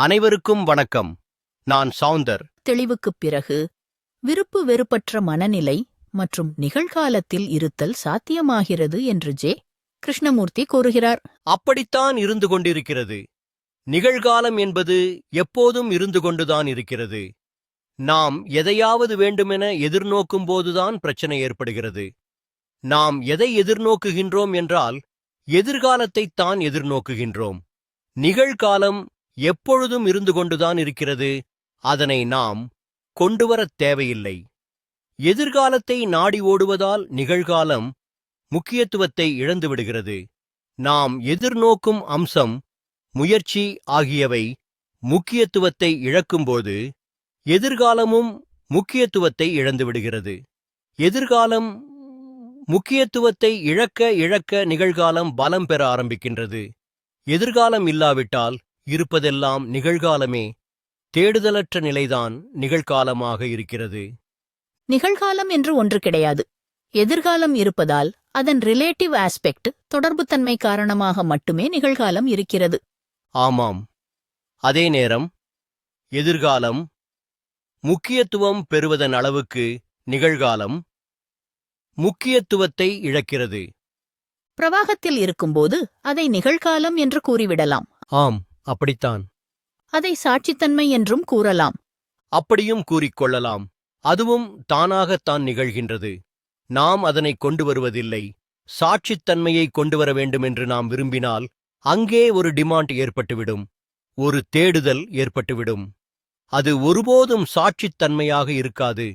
அனைவருக்கும் வணக்கம். நான் சவுந்தர். தெளிவுக்குப் பிறகு விருப்பு வெறுப்பற்ற மனநிலை மற்றும் நிகழ்காலத்தில் இருத்தல் சாத்தியமாகிறது என்று ஜே. கிருஷ்ணமூர்த்தி கூறுகிறார். அப்படித்தான் இருந்து கொண்டிருக்கிறது. நிகழ்காலம் என்பது எப்போதும் இருந்து கொண்டுதான் இருக்கிறது. நாம் எதையாவது வேண்டுமென எதிர்நோக்கும் போதுதான் பிரச்சனை ஏற்படுகிறது. நாம் எதை எதிர்நோக்குகின்றோம் என்றால் எதிர்காலத்தைத் தான் எதிர்நோக்குகின்றோம். நிகழ்காலம் எப்பொழுதும் இருந்து கொண்டுதான் இருக்கிறது? அதனை நாம் கொண்டுவரத் தேவையில்லை. எதிர்காலத்தை நாடி ஓடுவதால் நிகழ்காலம் முக்கியத்துவத்தை இழந்துவிடுகிறது நாம் எதிர்நோக்கும் அம்சம் முயற்சி ஆகியவை முக்கியத்துவத்தை இழக்கும்போது எதிர்காலமும் முக்கியத்துவத்தை இழந்துவிடுகிறது எதிர்காலம் முக்கியத்துவத்தை இழக்க இழக்க நிகழ்காலம் பலம் பெற ஆரம்பிக்கின்றது. எதிர்காலம் இல்லாவிட்டால் இருப்பதெல்லாம் நிகழ்காலமே தேடுதலற்ற நிலைதான் நிகழ்காலமாக இருக்கிறது. நிகழ்காலம் என்று ஒன்று கிடையாது. எதிர்காலம் இருப்பதால் அதன் ரிலேட்டிவ் ஆஸ்பெக்ட் தொடர்புத்தன்மை காரணமாக மட்டுமே நிகழ்காலம் இருக்கிறது. ஆமாம். அதே நேரம் எதிர்காலம் முக்கியத்துவம் பெறுவதன் அளவுக்கு நிகழ்காலம் முக்கியத்துவத்தை இழக்கிறது. பிரவாகத்தில் இருக்கும்போது அதை நிகழ்காலம் என்று கூறிவிடலாம். ஆம். அப்படித்தான். அதை சாட்சித்தன்மை என்றும் கூறலாம். அப்படியும் கூறிக்கொள்ளலாம் அதுவும் தானாகத்தான் நிகழ்கின்றது. நாம் அதனை கொண்டு வருவதில்லை. சாட்சித்தன்மையை கொண்டு வர வேண்டுமென்று நாம் விரும்பினால் அங்கே ஒரு டிமாண்ட் ஏற்பட்டுவிடும். ஒரு தேடுதல் ஏற்பட்டுவிடும். அது ஒருபோதும் சாட்சித்தன்மையாக இருக்காது.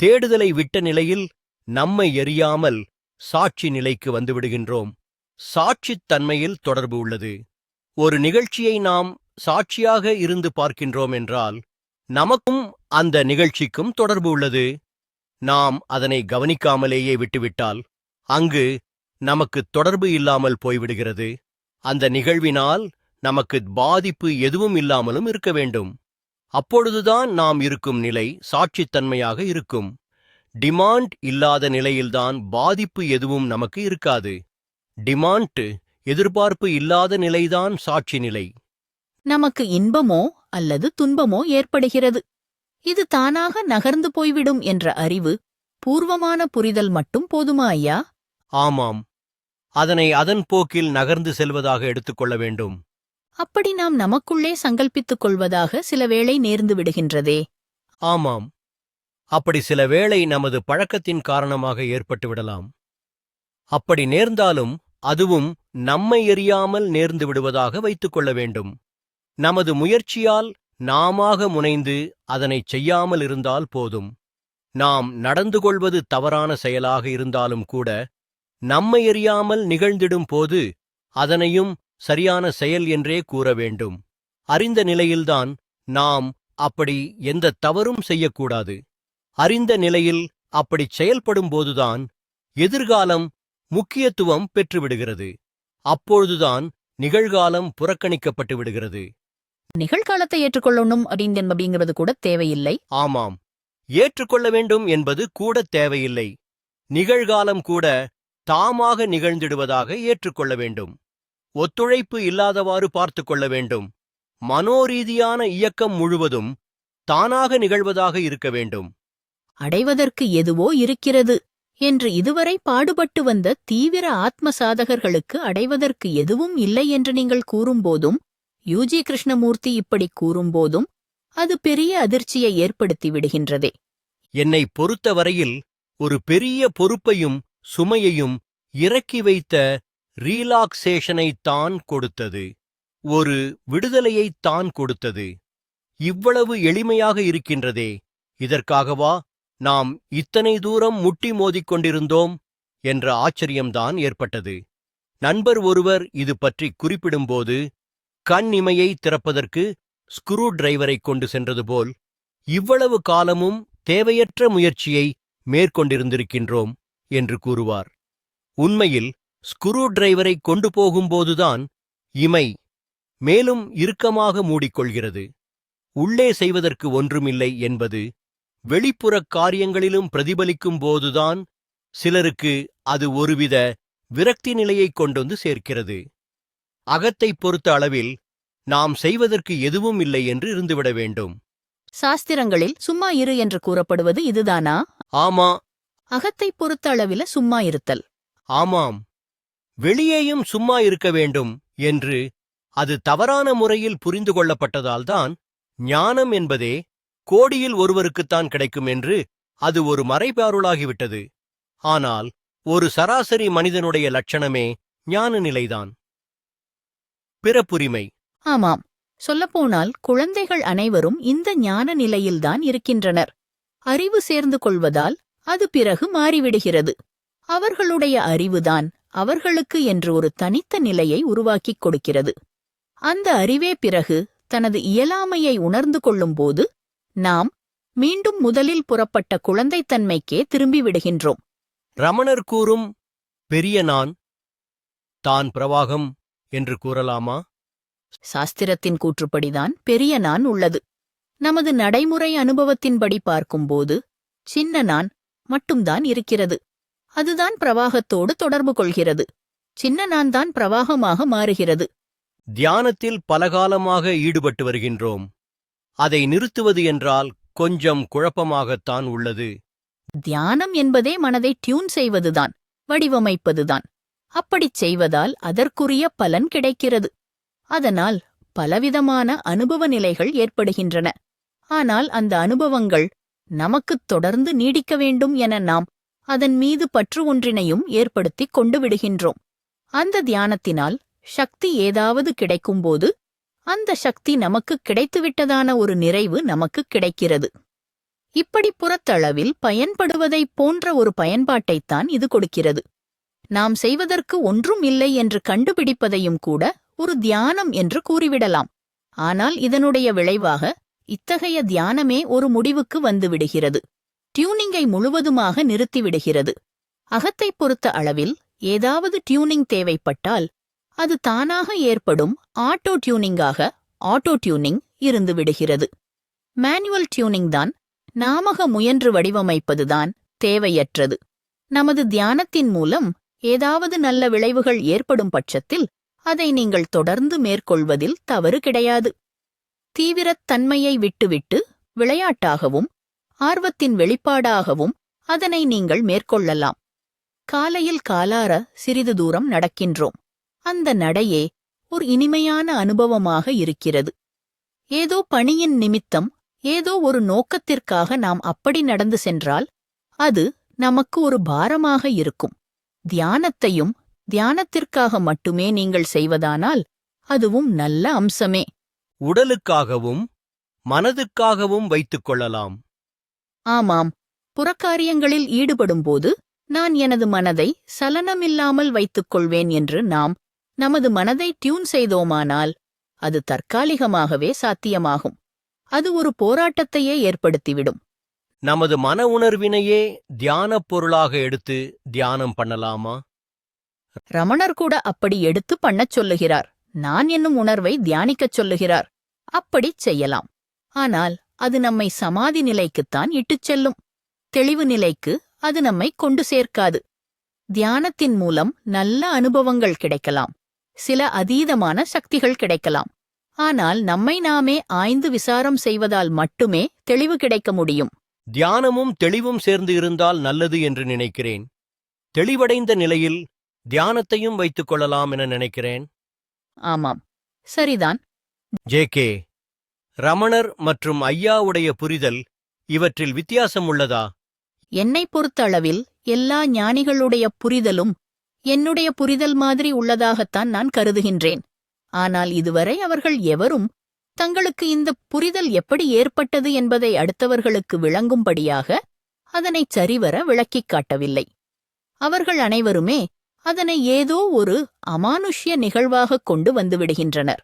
தேடுதலை விட்ட நிலையில் நம்மை எறியாமல் சாட்சி நிலைக்கு வந்துவிடுகின்றோம். சாட்சித்தன்மையில் தொடர்பு உள்ளது. ஒரு நிகழ்ச்சியை நாம் சாட்சியாக இருந்து பார்க்கின்றோம் என்றால் நமக்கும் அந்த நிகழ்ச்சிக்கும் தொடர்பு உள்ளது. நாம் அதனை கவனிக்காமலேயே விட்டுவிட்டால் அங்கு நமக்கு தொடர்பு இல்லாமல் போய்விடுகிறது. அந்த நிகழ்வினால் நமக்கு பாதிப்பு எதுவும் இல்லாமலும் இருக்க வேண்டும். அப்பொழுதுதான் நாம் இருக்கும் நிலை சாட்சித்தன்மையாக இருக்கும். டிமாண்ட் இல்லாத நிலையில்தான் பாதிப்பு எதுவும் நமக்கு இருக்காது. டிமாண்ட் எதிர்பார்ப்பு இல்லாத நிலைதான் சாட்சி நிலை. நமக்கு இன்பமோ அல்லது துன்பமோ ஏற்படுகிறது. இது தானாக நகர்ந்து போய்விடும் என்ற அறிவு பூர்வமான புரிதல் மட்டும் போதுமா ஐயா? ஆமாம். அதனை அதன் போக்கில் நகர்ந்து செல்வதாக எடுத்துக்கொள்ள வேண்டும். அப்படி நாம் நமக்குள்ளே சங்கல்பித்துக் கொள்வதாக சில வேளை நேர்ந்து விடுகின்றதே. ஆமாம். அப்படி சில வேளை நமது பழக்கத்தின் காரணமாக ஏற்பட்டு விடலாம். அப்படி நேர்ந்தாலும் அதுவும் நம்மை எறியாமல் நேர்ந்து விடுவதாக வைத்துக்கொள்ள வேண்டும். நமது முயற்சியால் நாமாக முனைந்து அதனைச் செய்யாமல் இருந்தால் போதும். நாம் நடந்து கொள்வது தவறான செயலாக இருந்தாலும் கூட நம்மை எறியாமல் நிகழ்ந்திடும் போது அதனையும் சரியான செயல் என்றே கூற வேண்டும். அறிந்த நிலையில்தான் நாம் அப்படி எந்த தவறும் செய்யக்கூடாது. அறிந்த நிலையில் அப்படிச் செயல்படும்போதுதான் எதிர்காலம் முக்கியத்துவம் பெற்றுவிடுகிறது. அப்பொழுதுதான் நிகழ்காலம் புறக்கணிக்கப்பட்டு விடுகிறது. நிகழ்காலத்தை ஏற்றுக்கொள்ளணும் அப்படின்னு அப்படிங்கிறது கூட தேவையில்லை. ஆமாம். ஏற்றுக்கொள்ள வேண்டும் என்பது கூட தேவையில்லை. நிகழ்காலம் கூட தாமாக நிகழ்ந்திடுவதாக ஏற்றுக்கொள்ள வேண்டும். ஒத்துழைப்பு இல்லாதவாறு பார்த்து கொள்ள வேண்டும். மனோரீதியான இயக்கம் முழுவதும் தானாக நிகழ்வதாக இருக்க வேண்டும். அடைவதற்கு எதுவோ இருக்கிறது. என்று இதுவரை பாடுபட்டு வந்த தீவிர ஆத்ம சாதகர்களுக்கு அடைவதற்கு எதுவும் இல்லை என்று நீங்கள் கூறும்போதும் யுஜி கிருஷ்ணமூர்த்தி இப்படி கூறும்போதும் அது பெரிய அதிர்ச்சியை ஏற்படுத்தி விடுகின்றதே. என்னை பொறுத்தவரையில் ஒரு பெரிய பொறுப்பையும் சுமையையும் இறக்கி வைத்த ரீலாக்சேஷனைத் தான் கொடுத்தது. ஒரு விடுதலையைத் தான் கொடுத்தது. இவ்வளவு எளிமையாக இருக்கின்றதே. இதற்காகவா நாம் இத்தனை தூரம் முட்டி மோதிக்கொண்டிருந்தோம் என்ற ஆச்சரியம்தான் ஏற்பட்டது. நண்பர் ஒருவர் இது பற்றி குறிப்பிடும்போது கண் இமையை திறப்பதற்கு ஸ்க்ரூ டிரைவரைக் கொண்டு சென்றது போல் இவ்வளவு காலமும் தேவையற்ற முயற்சியை மேற்கொண்டிருந்திருக்கின்றோம் என்று கூறுவார். உண்மையில் ஸ்க்ரூ டிரைவரை கொண்டு போகும்போதுதான் இமை மேலும் இறுக்கமாக மூடிக்கொள்கிறது. உள்ளே செய்வதற்கு ஒன்றுமில்லை என்பது வெளிப்புறக் காரியங்களிலும் பிரதிபலிக்கும் போதுதான் சிலருக்கு அது ஒருவித விரக்தி நிலையைக் கொண்டு வந்து சேர்க்கிறது. அகத்தைப் பொறுத்த அளவில் நாம் செய்வதற்கு எதுவும் இல்லை என்று இருந்துவிட வேண்டும். சாஸ்திரங்களில் சும்மா இரு என்று கூறப்படுவது இதுதானா? ஆமா. அகத்தை பொறுத்த அளவில சும்மா இருத்தல். ஆமாம். வெளியேயும் சும்மா இருக்க வேண்டும் என்று அது தவறான முறையில் புரிந்து கொள்ளப்பட்டதால்தான் ஞானம் என்பதே கோடியில் ஒருவருக்குத்தான் கிடைக்கும் என்று அது ஒரு மறைபாருளாகிவிட்டது. ஆனால் ஒரு சராசரி மனிதனுடைய லட்சணமே ஞான நிலைதான். பிறப்புரிமை. ஆமாம். சொல்லப்போனால் குழந்தைகள் அனைவரும் இந்த ஞான நிலையில்தான் இருக்கின்றனர். அறிவு சேர்ந்து கொள்வதால் அது பிறகு மாறிவிடுகிறது. அவர்களுடைய அறிவுதான் அவர்களுக்கு என்று ஒரு தனித்த நிலையை உருவாக்கிக் கொடுக்கிறது. அந்த அறிவே பிறகு தனது இயலாமையை உணர்ந்து கொள்ளும்போது நாம் மீண்டும் முதலில் புறப்பட்ட குழந்தைத்தன்மைக்கே திரும்பி விடுகின்றோம் ரமணர் கூறும் பெரிய நான் தான் பிரவாகம் என்று கூறலாமா? சாஸ்திரத்தின் கூற்றுப்படிதான் பெரிய நான் உள்ளது. நமது நடைமுறை அனுபவத்தின்படி பார்க்கும்போது சின்ன நான் மட்டும்தான் இருக்கிறது. அதுதான் பிரவாகத்தோடு தொடர்பு கொள்கிறது. சின்ன நான் தான் பிரவாகமாக மாறுகிறது. தியானத்தில் பலகாலமாக ஈடுபட்டு வருகின்றோம். அதை நிறுத்துவது என்றால் கொஞ்சம் குழப்பமாகத்தான் உள்ளது. தியானம் என்பதே மனதை டியூன் செய்வதுதான் வடிவமைப்பதுதான். அப்படிச் செய்வதால் அதற்குரிய பலன் கிடைக்கிறது. அதனால் பலவிதமான அனுபவ நிலைகள் ஏற்படுகின்றன. ஆனால் அந்த அனுபவங்கள் நமக்குத் தொடர்ந்து நீடிக்க வேண்டும் என நாம் அதன் மீது பற்று ஒன்றினையும் ஏற்படுத்திக் கொண்டு விடுகின்றோம். அந்த தியானத்தினால் சக்தி ஏதாவது கிடைக்கும்போது அந்த சக்தி நமக்கு கிடைத்துவிட்டதான ஒரு நிறைவு நமக்கு கிடைக்கிறது. இப்படி புறத்தளவில் பயன்படுவதைப் போன்ற ஒரு பயன்பாட்டைத்தான் இது கொடுக்கிறது. நாம் செய்வதற்கு ஒன்றும் இல்லை என்று கண்டுபிடிப்பதையும் கூட ஒரு தியானம் என்று கூறிவிடலாம். ஆனால் இதனுடைய விளைவாக இத்தகைய தியானமே ஒரு முடிவுக்கு வந்துவிடுகிறது. டியூனிங்கை முழுவதுமாக நிறுத்திவிடுகிறது. அகத்தைப் பொறுத்த அளவில் ஏதாவது டியூனிங் தேவைப்பட்டால் அது தானாக ஏற்படும் ஆட்டோ டியூனிங்காக ஆட்டோ டியூனிங் இருந்து விடுகிறது. மேனுவல் டியூனிங் தான் நாமக முயன்று வடிவமைப்பதுதான் தேவையற்றது. நமது தியானத்தின் மூலம் ஏதாவது நல்ல விளைவுகள் ஏற்படும் பட்சத்தில் அதை நீங்கள் தொடர்ந்து மேற்கொள்வதில் தவறு கிடையாது. தீவிரத் தன்மையை விட்டுவிட்டு விளையாட்டாகவும் ஆர்வத்தின் வெளிப்பாடாகவும் அதனை நீங்கள் மேற்கொள்ளலாம். காலையில் காலார சிறிது தூரம் நடக்கின்றோம். அந்த நடையே ஒரு இனிமையான அனுபவமாக இருக்கிறது. ஏதோ பணியின் நிமித்தம் ஏதோ ஒரு நோக்கத்திற்காக நாம் அப்படி நடந்து சென்றால் அது நமக்கு ஒரு பாரமாக இருக்கும். தியானத்தையும் தியானத்திற்காக மட்டுமே நீங்கள் செய்வதானால் அதுவும் நல்ல அம்சமே. உடலுக்காகவும் மனதுக்காகவும் வைத்துக் கொள்ளலாம். ஆமாம் புறக்காரியங்களில் ஈடுபடும்போது நான் எனது மனதை சலனமில்லாமல் வைத்துக் கொள்வேன் என்று நாம் நமது மனதை டியூன் செய்தோமானால் அது தற்காலிகமாகவே சாத்தியமாகும். அது ஒரு போராட்டத்தையே ஏற்படுத்திவிடும். நமது மன உணர்வினையே தியானப் பொருளாக எடுத்து தியானம் பண்ணலாமா? ரமணர் கூட அப்படி எடுத்து பண்ணச் சொல்லுகிறார். நான் என்னும் உணர்வை தியானிக்கச் சொல்லுகிறார். அப்படிச் செய்யலாம். ஆனால் அது நம்மை சமாதி நிலைக்குத்தான் இட்டுச் செல்லும். தெளிவு நிலைக்கு அது நம்மை கொண்டு சேர்க்காது. தியானத்தின் மூலம் நல்ல அனுபவங்கள் கிடைக்கலாம். சில அதீதமான சக்திகள் கிடைக்கலாம். ஆனால் நம்மை நாமே ஆய்ந்து விசாரம் செய்வதால் மட்டுமே தெளிவு கிடைக்க முடியும். தியானமும் தெளிவும் சேர்ந்து இருந்தால் நல்லது என்று நினைக்கிறேன். தெளிவடைந்த நிலையில் தியானத்தையும் வைத்துக் கொள்ளலாம் என நினைக்கிறேன். ஆமாம். சரிதான். J K. ரமணர் மற்றும் ஐயாவுடைய புரிதல் இவற்றில் வித்தியாசம் உள்ளதா? என்னைப் பொறுத்தளவில் எல்லா ஞானிகளுடைய புரிதலும் என்னுடைய புரிதல் மாதிரி உள்ளதாகத்தான் நான் கருதுகின்றேன். ஆனால் இதுவரை அவர்கள் எவரும் தங்களுக்கு இந்த புரிதல் எப்படி ஏற்பட்டது என்பதை அடுத்தவர்களுக்கு விளங்கும்படியாக அதனைச் சரிவர விளக்கிக் காட்டவில்லை. அவர்கள் அனைவருமே அதனை ஏதோ ஒரு அமானுஷ்ய நிகழ்வாகக் கொண்டு வந்துவிடுகின்றனர்.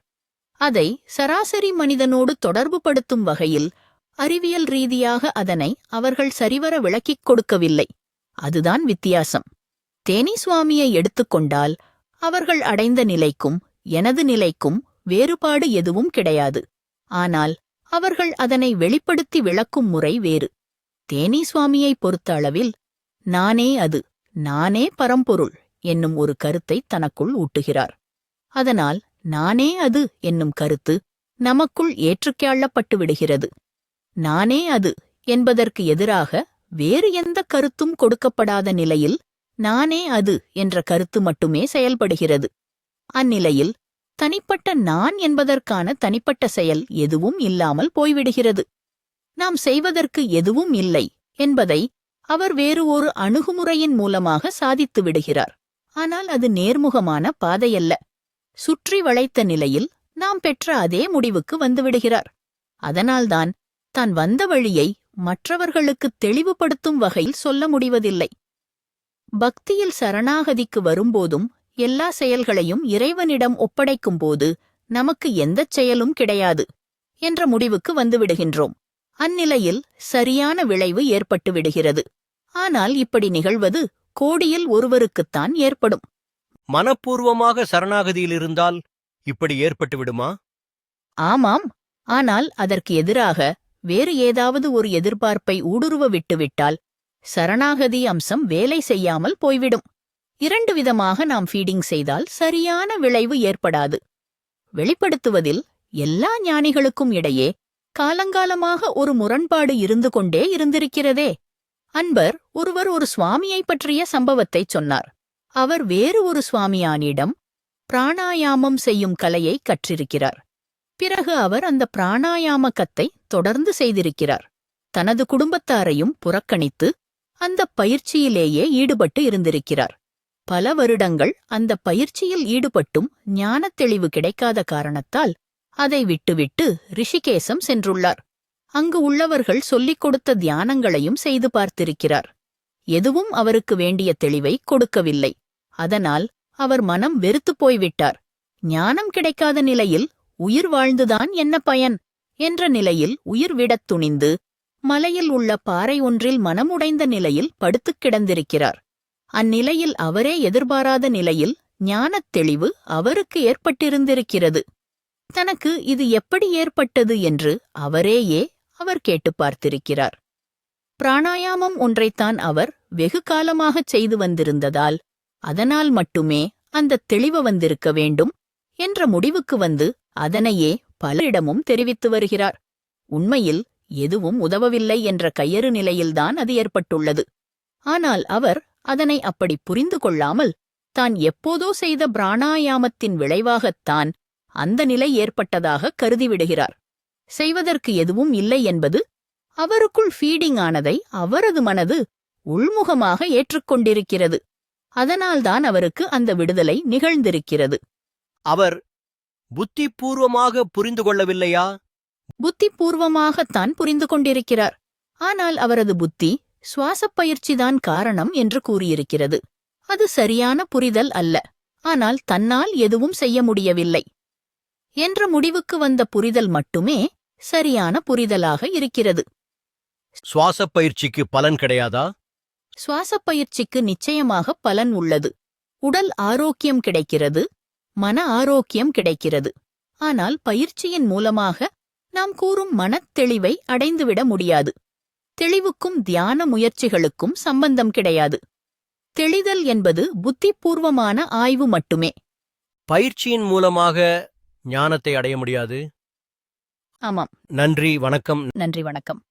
அதை சராசரி மனிதனோடு தொடர்புபடுத்தும் வகையில் அறிவியல் ரீதியாக அதனை அவர்கள் சரிவர விளக்கிக் கொடுக்கவில்லை. அதுதான் வித்தியாசம். தேனி சுவாமியை எடுத்துக்கொண்டால் அவர்கள் அடைந்த நிலைக்கும் எனது நிலைக்கும் வேறுபாடு எதுவும் கிடையாது. ஆனால் அவர்கள் அதனை வெளிப்படுத்தி விளக்கும் முறை வேறு. தேனி பொறுத்த அளவில் நானே அது நானே பரம்பொருள் என்னும் ஒரு கருத்தை தனக்குள் ஊட்டுகிறார். அதனால் நானே அது என்னும் கருத்து நமக்குள் ஏற்றுக்கேள்ளப்பட்டு விடுகிறது. நானே அது என்பதற்கு எதிராக வேறு எந்த கருத்தும் கொடுக்கப்படாத நிலையில் நானே அது என்ற கருத்து மட்டுமே செயல்படுகிறது. அந்நிலையில் தனிப்பட்ட நான் என்பதற்கான தனிப்பட்ட செயல் எதுவும் இல்லாமல் போய்விடுகிறது. நாம் செய்வதற்கு எதுவும் இல்லை என்பதை அவர் வேறு ஒரு அணுகுமுறையின் மூலமாக சாதித்து விடுகிறார். ஆனால் அது நேர்முகமான பாதையல்ல. சுற்றி வளைத்த நிலையில் நாம் பெற்ற அதே முடிவுக்கு வந்துவிடுகிறார். அதனால்தான் தான் வந்த வழியை மற்றவர்களுக்கு தெளிவுபடுத்தும் வகையில் சொல்ல முடிவதில்லை. பக்தியில் சரணாகதிக்கு வரும்போதும் எல்லா செயல்களையும் இறைவனிடம் ஒப்படைக்கும்போது நமக்கு எந்தச் செயலும் கிடையாது என்ற முடிவுக்கு வந்துவிடுகின்றோம். அந்நிலையில் சரியான விளைவு ஏற்பட்டு விடுகிறது ஆனால் இப்படி நிகழ்வது கோடியில் ஒருவருக்குத்தான் ஏற்படும். மனப்பூர்வமாக சரணாகதியில் இருந்தால் இப்படி ஏற்பட்டு விடுமா ஆமாம். ஆனால் அதற்கு எதிராக வேறு ஏதாவது ஒரு எதிர்பார்ப்பை ஊடுருவ விட்டுவிட்டால் சரணாகதி அம்சம் வேலை செய்யாமல் போய்விடும். இரண்டு விதமாக நாம் ஃபீடிங் செய்தால் சரியான விளைவு ஏற்படாது. வெளிப்படுத்துவதில் எல்லா ஞானிகளுக்கும் இடையே காலங்காலமாக ஒரு முரண்பாடு இருந்து கொண்டே இருந்திருக்கிறதே. அன்பர் ஒருவர் ஒரு சுவாமியைப் பற்றிய சம்பவத்தைச் சொன்னார். அவர் வேறு ஒரு சுவாமியானிடம் பிராணாயாமம் செய்யும் கலையை கற்றிருக்கிறார். பிறகு அவர் அந்த பிராணாயாம கத்தை தொடர்ந்து செய்திருக்கிறார். தனது குடும்பத்தாரையும் புறக்கணித்து அந்த பயிற்சியிலேயே ஈடுபட்டு இருந்திருக்கிறார். பல வருடங்கள் அந்த பயிற்சியில் ஈடுபட்டும் ஞானத் தெளிவு கிடைக்காத காரணத்தால் அதை விட்டுவிட்டு ரிஷிகேசம் சென்றுள்ளார். அங்கு உள்ளவர்கள் சொல்லிக் கொடுத்த தியானங்களையும் செய்து பார்த்திருக்கிறார். எதுவும் அவருக்கு வேண்டிய தெளிவை கொடுக்கவில்லை. அதனால் அவர் மனம் வெறுத்துப் போய்விட்டார். ஞானம் கிடைக்காத நிலையில் உயிர் வாழ்ந்துதான் என்ன பயன்? என்ற நிலையில் உயிர் விடத் துணிந்து மலையில் உள்ள பாறை ஒன்றில் மனமுடைந்த நிலையில் படுத்துக் கிடந்திருக்கிறார். அந்நிலையில் அவரே எதிர்பாராத நிலையில் ஞானத் தெளிவு அவருக்கு ஏற்பட்டிருந்திருக்கிறது. தனக்கு இது எப்படி ஏற்பட்டது என்று அவரேயே அவர் கேட்டுப் பார்த்திருக்கிறார். பிராணாயாமம் ஒன்றைத்தான் அவர் வெகு காலமாகச் செய்து வந்திருந்ததால் அதனால் மட்டுமே அந்த தெளிவு வந்திருக்க வேண்டும் என்ற முடிவுக்கு வந்து அதனையே பலரிடமும் தெரிவித்து வருகிறார். உண்மையில் எதுவும் உதவவில்லை என்ற கையறு நிலையில்தான் அது ஏற்பட்டுள்ளது. ஆனால் அவர் அதனை அப்படி புரிந்து கொள்ளாமல் தான் எப்போதோ செய்த பிராணாயாமத்தின் விளைவாகத்தான் அந்த நிலை ஏற்பட்டதாக கருதிவிடுகிறார். செய்வதற்கு எதுவும் இல்லை என்பது அவருக்குள் ஃபீடிங் ஆனதை அவரது மனது உள்முகமாக ஏற்றுக்கொண்டிருக்கிறது. அதனால்தான் அவருக்கு அந்த விடுதலை நிகழ்ந்திருக்கிறது. அவர் புத்திபூர்வமாக புரிந்து கொள்ளவில்லையா? புத்திபூர்வமாகத்தான் புரிந்து கொண்டிருக்கிறார். ஆனால் அவரது புத்தி சுவாசப் பயிற்சிதான் காரணம் என்று கூறியிருக்கிறது. அது சரியான புரிதல் அல்ல. ஆனால் தன்னால் எதுவும் செய்ய முடியவில்லை. என்ற முடிவுக்கு வந்த புரிதல் மட்டுமே சரியான புரிதலாக இருக்கிறது. சுவாசப் பயிற்சிக்கு பலன் கிடையாதா? சுவாசப் பயிற்சிக்கு நிச்சயமாக பலன் உள்ளது. உடல் ஆரோக்கியம் கிடைக்கிறது மன ஆரோக்கியம் கிடைக்கிறது. ஆனால் பயிற்சியின் மூலமாக நாம் கூறும் மனத் தெளிவை அடைந்துவிட முடியாது. தெளிவுக்கும் தியான முயற்சிகளுக்கும் சம்பந்தம் கிடையாது. தெளிதல் என்பது புத்திபூர்வமான ஆய்வு மட்டுமே. பயிற்சியின் மூலமாக ஞானத்தை அடைய முடியாது. ஆமாம். நன்றி வணக்கம். நன்றி வணக்கம்.